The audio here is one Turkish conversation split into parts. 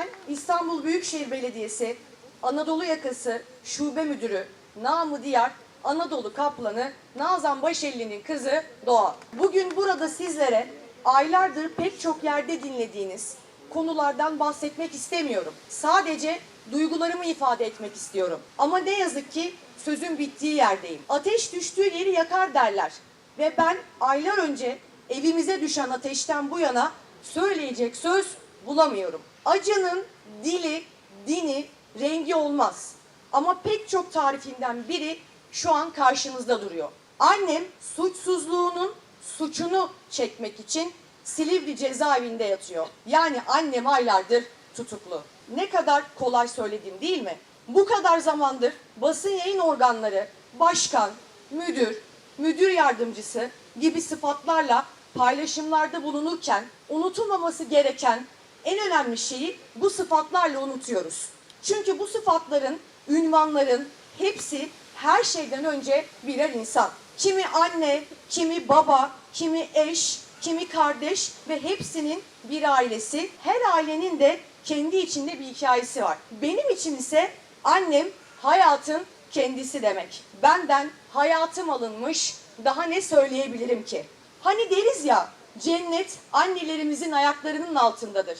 Ben İstanbul Büyükşehir Belediyesi Anadolu Yakası Şube Müdürü namı diğer Anadolu Kaplanı Nazan Başelli'nin kızı Doğa. Bugün burada sizlere aylardır pek çok yerde dinlediğiniz konulardan bahsetmek istemiyorum. Sadece duygularımı ifade etmek istiyorum. Ama ne yazık ki sözün bittiği yerdeyim. Ateş düştüğü yeri yakar derler. Ve ben aylar önce evimize düşen ateşten bu yana söyleyecek söz bulamıyorum. Acının dili, dini, rengi olmaz. Ama pek çok tarifinden biri şu an karşınızda duruyor. Annem suçsuzluğunun suçunu çekmek için Silivri cezaevinde yatıyor. Yani annem aylardır tutuklu. Ne kadar kolay söyledim değil mi? Bu kadar zamandır basın yayın organları, başkan, müdür, müdür yardımcısı gibi sıfatlarla paylaşımlarda bulunurken unutulmaması gereken en önemli şeyi bu sıfatlarla unutuyoruz. Çünkü bu sıfatların, ünvanların hepsi her şeyden önce birer insan. Kimi anne, kimi baba, kimi eş, kimi kardeş ve hepsinin bir ailesi. Her ailenin de kendi içinde bir hikayesi var. Benim için ise annem hayatın kendisi demek. Benden hayatım alınmış, daha ne söyleyebilirim ki? Hani deriz ya, cennet annelerimizin ayaklarının altındadır.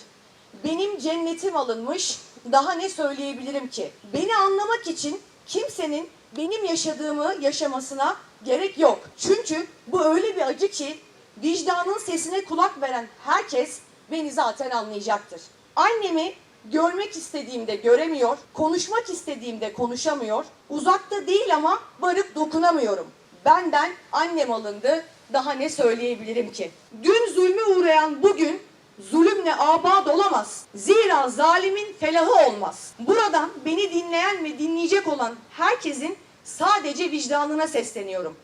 Benim cennetim alınmış, daha ne söyleyebilirim ki? Beni anlamak için kimsenin benim yaşadığımı yaşamasına gerek yok. Çünkü bu öyle bir acı ki vicdanın sesine kulak veren herkes beni zaten anlayacaktır. Annemi görmek istediğimde göremiyor, konuşmak istediğimde konuşamıyor. Uzakta değil ama varıp dokunamıyorum. Benden annem alındı, daha ne söyleyebilirim ki? Dün zulmü uğrayan bugün zulümle abad olamaz. Zira zalimin felahı olmaz. Buradan beni dinleyen ve dinleyecek olan herkesin sadece vicdanına sesleniyorum.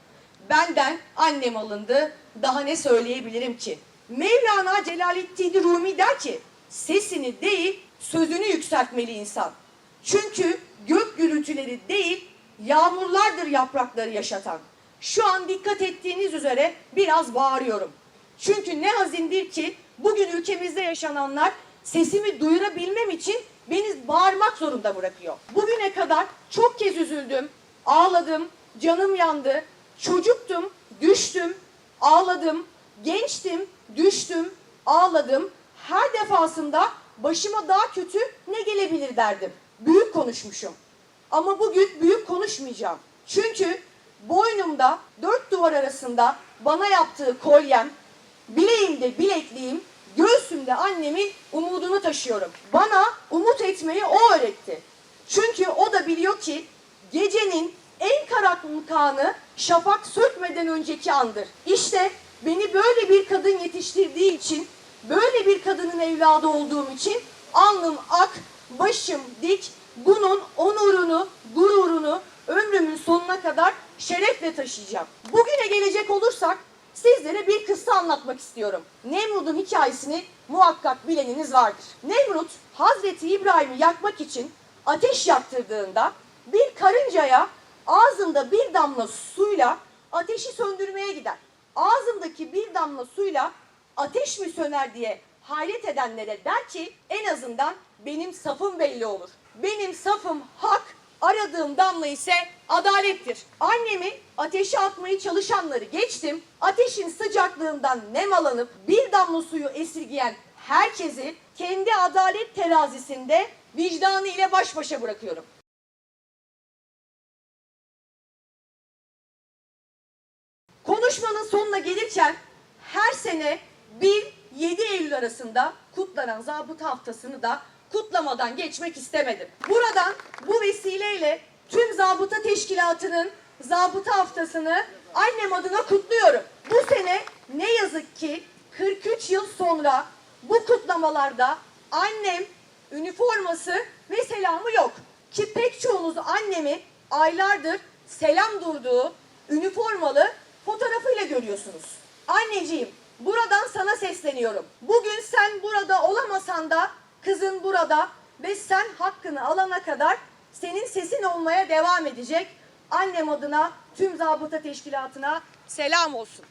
Benden annem alındı, daha ne söyleyebilirim ki? Mevlana Celaleddin Rumi der ki, sesini değil sözünü yükseltmeli insan. Çünkü gök gürültüleri değil, yağmurlardır yaprakları yaşatan. Şu an dikkat ettiğiniz üzere biraz bağırıyorum. Çünkü ne hazindir ki bugün ülkemizde yaşananlar sesimi duyurabilmem için beni bağırmak zorunda bırakıyor. Bugüne kadar çok kez üzüldüm, ağladım, canım yandı, çocuktum, düştüm, ağladım, gençtim, düştüm, ağladım. Her defasında başıma daha kötü ne gelebilir derdim. Büyük konuşmuşum. Ama bugün büyük konuşmayacağım. Çünkü boynumda dört duvar arasında bana yaptığı kolyem, bileğimde bilekliğim, göğsümde annemin umudunu taşıyorum. Bana umut etmeyi o öğretti. Çünkü o da biliyor ki gecenin en karanlık şafak sökmeden önceki andır. İşte beni böyle bir kadın yetiştirdiği için, böyle bir kadının evladı olduğum için alnım ak, başım dik, bunun onurunu, gururunu ömrümün sonuna kadar şerefle taşıyacağım. Bugüne gelecek olursak sizlere bir kıssa anlatmak istiyorum. Nemrut'un hikayesini muhakkak bileniniz vardır. Nemrut Hazreti İbrahim'i yakmak için ateş yaktırdığında bir karıncaya ağzında bir damla suyla ateşi söndürmeye gider. Ağzımdaki bir damla suyla ateş mi söner diye hayret edenlere der ki en azından benim safım belli olur. Benim safım hak, aradığım damla ise adalettir. Annemi ateşe atmaya çalışanları geçtim. Ateşin sıcaklığından nemalanıp bir damla suyu esirgeyen herkesi kendi adalet terazisinde vicdanı ile baş başa bırakıyorum. Konuşmanın sonuna gelirken her sene 1-7 Eylül arasında kutlanan zabıta haftasını da kutlamadan geçmek istemedim. Buradan bu vesileyle tüm zabıta teşkilatının zabıta haftasını annem adına kutluyorum. Bu sene ne yazık ki 43 yıl sonra bu kutlamalarda annem üniforması ve selamı yok. Ki pek çoğunuz annemi aylardır selam durduğu üniformalı fotoğrafıyla görüyorsunuz. Anneciğim buradan sana sesleniyorum. Bugün sen burada olamasan da kızın burada ve sen hakkını alana kadar senin sesin olmaya devam edecek. Annem adına tüm zabıta teşkilatına selam olsun.